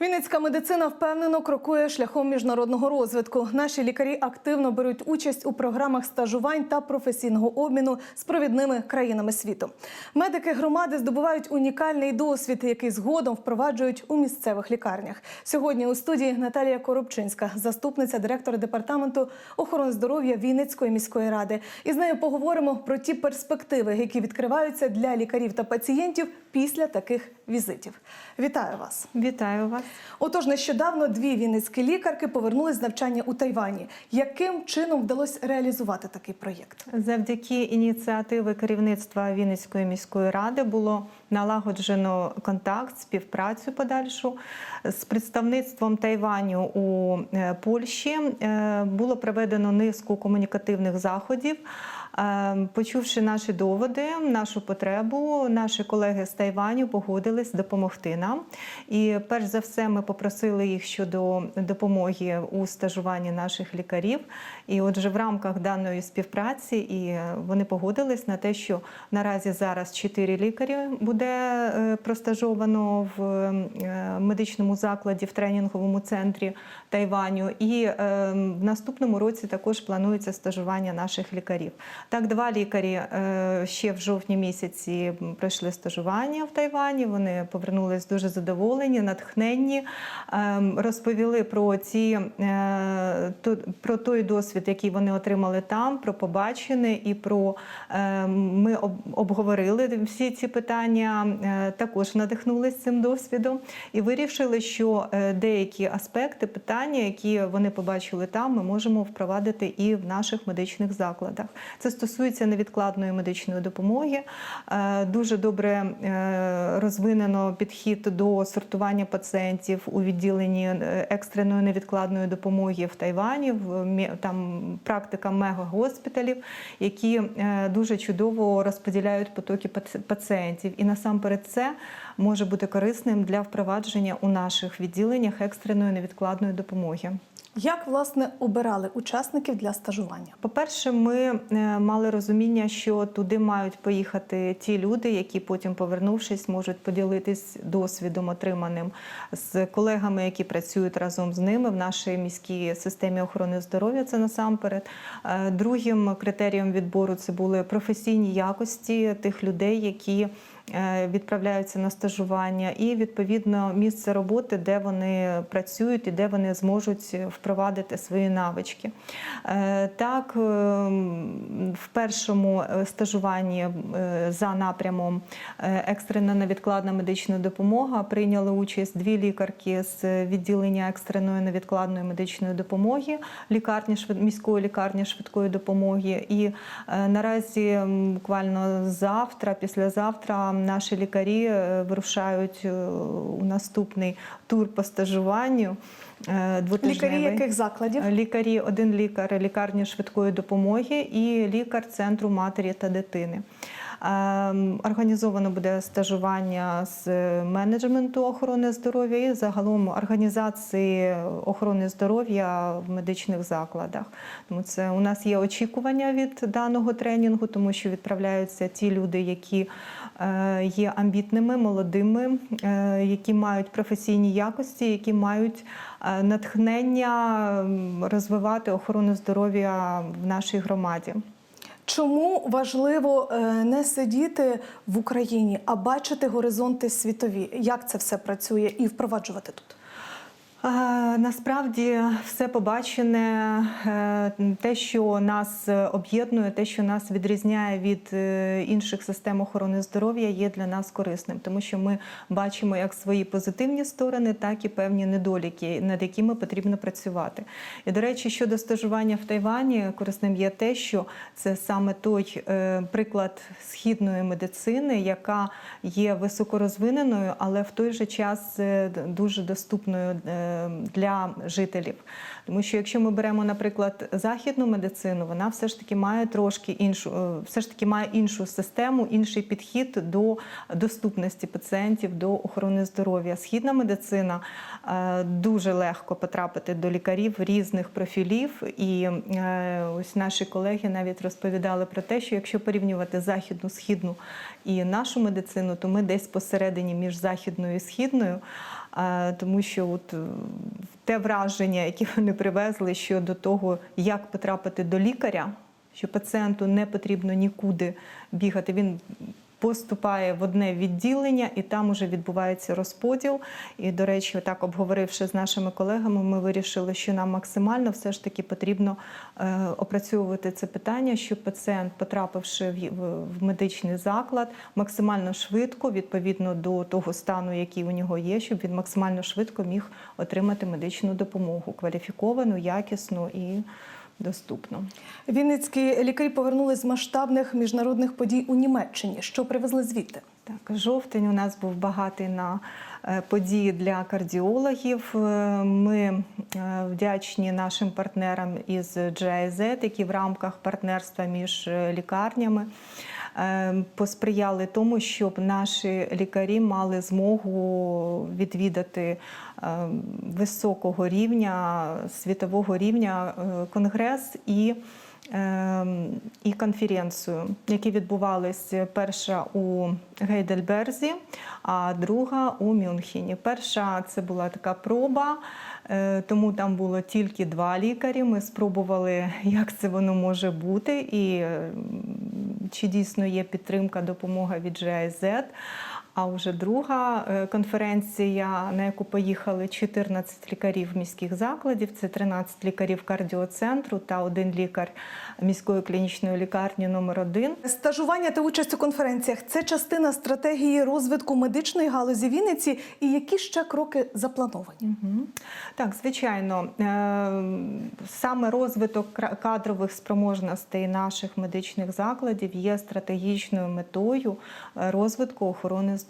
Вінницька медицина впевнено крокує шляхом міжнародного розвитку. Наші лікарі активно беруть участь у програмах стажувань та професійного обміну з провідними країнами світу. Медики громади здобувають унікальний досвід, який згодом впроваджують у місцевих лікарнях. Сьогодні у студії Наталія Коробчинська, заступниця директора департаменту охорони здоров'я Вінницької міської ради. І з нею поговоримо про ті перспективи, які відкриваються для лікарів та пацієнтів після таких візитів. Вітаю вас! Вітаю вас. Отож, нещодавно дві вінницькі лікарки повернулись з навчання у Тайвані. Яким чином вдалося реалізувати такий проєкт? Завдяки ініціативи керівництва Вінницької міської ради було налагоджено контакт, співпрацю подальшу з представництвом Тайваню у е, Польщі. Е, Було проведено низку комунікативних заходів. Е, Почувши наші доводи, нашу потребу, наші колеги з Тайваню погодились допомогти нам. І перш за все, ми попросили їх щодо допомоги у стажуванні наших лікарів. І отже, в рамках даної співпраці і вони погодились на те, що наразі зараз чотири лікарі буде е, простажовано в е, медичному закладі в тренінговому центрі Тайваню. І е, в наступному році також планується стажування наших лікарів. Так, два лікарі е, ще в жовтні місяці пройшли стажування в Тайвані. Вони повернулись дуже задоволені, натхненні, е, розповіли про ці е, про той досвід, який вони отримали там, про побачене і про е, ми обговорили всі ці питання. е, Також надихнулися цим досвідом і вирішили, що деякі аспекти, питання, які вони побачили там, ми можемо впровадити і в наших медичних закладах. Це стосується невідкладної медичної допомоги. Е, Дуже добре е, розвинено підхід до сортування пацієнтів у відділенні е, екстреної невідкладної допомоги в Тайвані. В там практика мегагоспіталів, які дуже чудово розподіляють потоки паці- пацієнтів. І насамперед це може бути корисним для впровадження у наших відділеннях екстреної невідкладної допомоги. Як власне обирали учасників для стажування? По-перше, ми е, мали розуміння, що туди мають поїхати ті люди, які потім, повернувшись, можуть поділитись досвідом, отриманим з колегами, які працюють разом з ними в нашій міській системі охорони здоров'я. Це насамперед. Е, Другим критерієм відбору це були професійні якості тих людей, які відправляються на стажування, і відповідно місце роботи, де вони працюють і де вони зможуть впровадити свої навички. Е, Так, ем, в першому е, стажуванні е, за напрямом е, екстрена невідкладна медична допомога прийняли участь дві лікарки з відділення екстреної невідкладної медичної допомоги, лікарні міської лікарні швидкої допомоги. І е, наразі буквально завтра, післязавтра наші лікарі е, вирушають е, у наступний тур по стажуванню. е. Лікарі яких закладів? Лікарі, один лікар лікарні швидкої допомоги і лікар центру матері та дитини. Ем, Організовано буде стажування з менеджменту охорони здоров'я і загалом організації охорони здоров'я в медичних закладах. Тому це у нас є очікування від даного тренінгу, тому що відправляються ті люди, які е, є амбітними, молодими, е, які мають професійні якості, які мають е, натхнення розвивати охорону здоров'я в нашій громаді. Чому важливо е, не сидіти в Україні, а бачити горизонти світові? Як це все працює і впроваджувати тут? Насправді все побачене, е, те, що нас об'єднує, те, що нас відрізняє від е, інших систем охорони здоров'я, є для нас корисним, тому що ми бачимо як свої позитивні сторони, так і певні недоліки, над якими потрібно працювати. І до речі, щодо стажування в Тайвані, корисним є те, що це саме той е, приклад східної медицини, яка є високорозвиненою, але в той же час дуже доступною для жителів. Тому що якщо ми беремо, наприклад, західну медицину, вона все ж таки має трошки іншу, е, все ж таки має іншу систему, інший підхід до доступності пацієнтів до охорони здоров'я. Східна медицина е, дуже легко потрапити до лікарів різних профілів. І е, ось наші колеги навіть розповідали про те, що якщо порівнювати західну, східну і нашу медицину, то ми десь посередині між західною і східною. Тому що от е, те враження, яке вони привезли щодо того, як потрапити до лікаря, що пацієнту не потрібно нікуди бігати. Він поступає в одне відділення, і там уже відбувається розподіл. І, до речі, так обговоривши з нашими колегами, ми вирішили, що нам максимально все ж таки потрібно е, опрацьовувати це питання, щоб пацієнт, потрапивши в, медичний заклад, максимально швидко, відповідно до того стану, який у нього є, щоб він максимально швидко міг отримати медичну допомогу кваліфіковану, якісну і доступну. Вінницькі лікарі повернулись з масштабних міжнародних подій у Німеччині. Що привезли звідти? Так, жовтень у нас був багатий на е, події для кардіологів. Е, Ми е, вдячні нашим партнерам із GIZ, які в рамках партнерства між лікарнями посприяли тому, щоб наші лікарі мали змогу відвідати е, високого рівня, світового рівня е, конгрес і ем, і конференцію, які відбувалися перша у Гейдельберзі, а друга у Мюнхені. Перша це була така проба, е, тому там було тільки два лікарі. Ми спробували, як це воно може бути, і е, чи дійсно є підтримка, допомога від GIZ. А вже друга е, конференція, на яку поїхали 14 лікарів міських закладів, це 13 лікарів кардіоцентру та один лікар міської клінічної лікарні номер 1 Стажування та участь у конференціях це частина стратегії розвитку медичної галузі Вінниці. І які ще кроки заплановані? Так, звичайно, Е, саме розвиток кадрових спроможностей наших медичних закладів є стратегічною метою розвитку охорони здоров'я,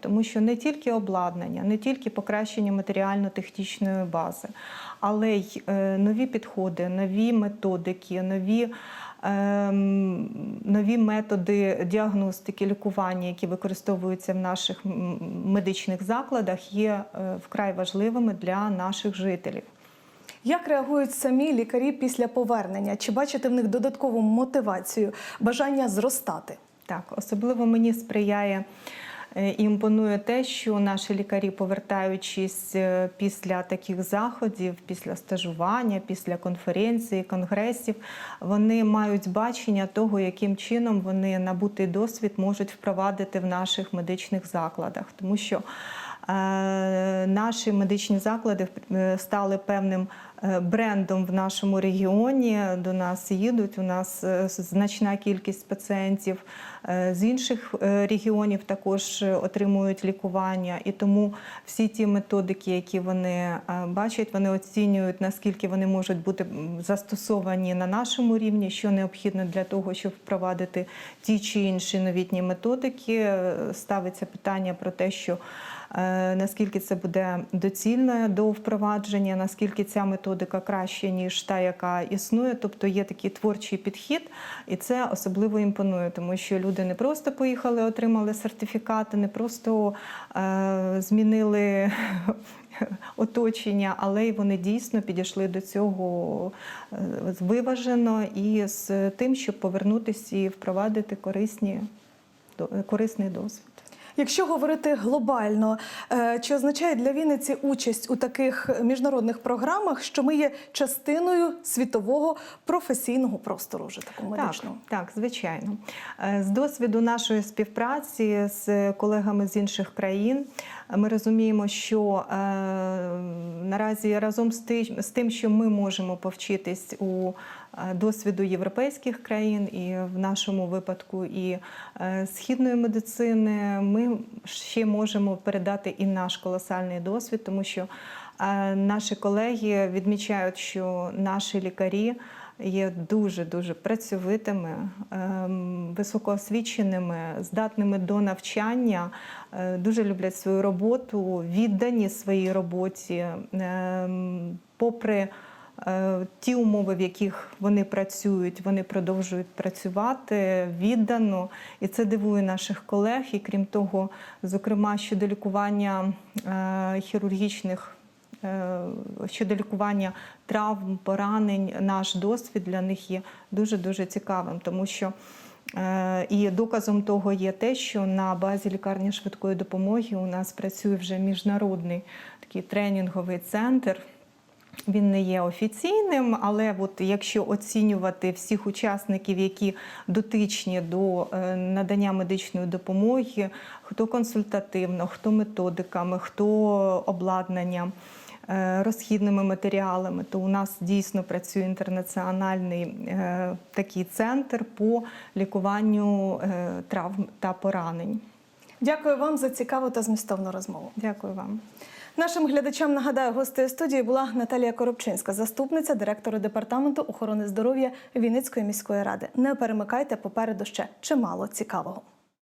тому що не тільки обладнання, не тільки покращення матеріально-технічної бази, але й е, нові підходи, нові методики, нові. ем, Нові методи діагностики, лікування, які використовуються в наших медичних закладах, є е, вкрай важливими для наших жителів. Як реагують самі лікарі після повернення? Чи бачите в них додаткову мотивацію, бажання зростати? Так, особливо мені сприяє і імпонує те, що наші лікарі, повертаючись е, після таких заходів, після стажування, після конференцій, конгресів, вони мають бачення того, яким чином вони набутий досвід можуть впровадити в наших медичних закладах, тому що е, наші медичні заклади е, стали певним е, брендом в нашому регіоні. До нас їдуть. У нас е, значна кількість пацієнтів е, з інших е, регіонів також е, отримують лікування. І тому всі ті методики, які вони е, бачать, вони оцінюють, наскільки вони можуть бути застосовані на нашому рівні, що необхідно для того, щоб впровадити ті чи інші новітні методики. Е, Ставиться питання про те, що е, наскільки це буде доцільно до впровадження, наскільки ця методика краще, ніж та, яка існує. Тобто є такий творчий підхід, і це особливо імпонує, тому що люди не просто поїхали, отримали сертифікати, не просто е, змінили. Оточення, але й вони дійсно підійшли до цього е, виважено і з тим, щоб повернутися і впровадити корисні, корисний досвід. Якщо говорити глобально, е, чи означає для Вінниці участь у таких міжнародних програмах, що ми є частиною світового професійного простору вже такого Так, медичного? так, звичайно. Е, З досвіду нашої співпраці з колегами з інших країн е, ми розуміємо, що наразі разом з тим, що ми можемо повчитись у е, досвіду європейських країн, і в нашому випадку і е, східної медицини, ми ще можемо передати і наш колосальний досвід, тому що е, наші колеги відмічають, що наші лікарі є дуже дуже працьовитими, ем, високоосвіченими, здатними до навчання, е, дуже люблять свою роботу, віддані своїй роботі, ем, попри. е, Ті умови, в яких вони працюють, вони продовжують працювати віддано, і це дивує наших колег. І крім того, зокрема щодо лікування е, хірургічних щодо лікування травм, поранень, наш досвід для них є дуже дуже цікавим, тому що е, і доказом того є те, що на базі лікарні швидкої допомоги у нас працює вже міжнародний такий тренінговий центр. Він не є офіційним, але от якщо оцінювати всіх учасників, які дотичні до е, надання медичної допомоги, хто консультативно, хто методиками, хто обладнанням, е, розхідними матеріалами, то у нас дійсно працює інтернаціональний е, такий центр по лікуванню е, травм та поранень. Дякую вам за цікаву та змістовну розмову. Дякую вам. Нашим глядачам нагадаю, гостею студії була Наталія Коробчинська, заступниця директора департаменту охорони здоров'я Вінницької міської ради. Не перемикайте попереду ще чимало цікавого.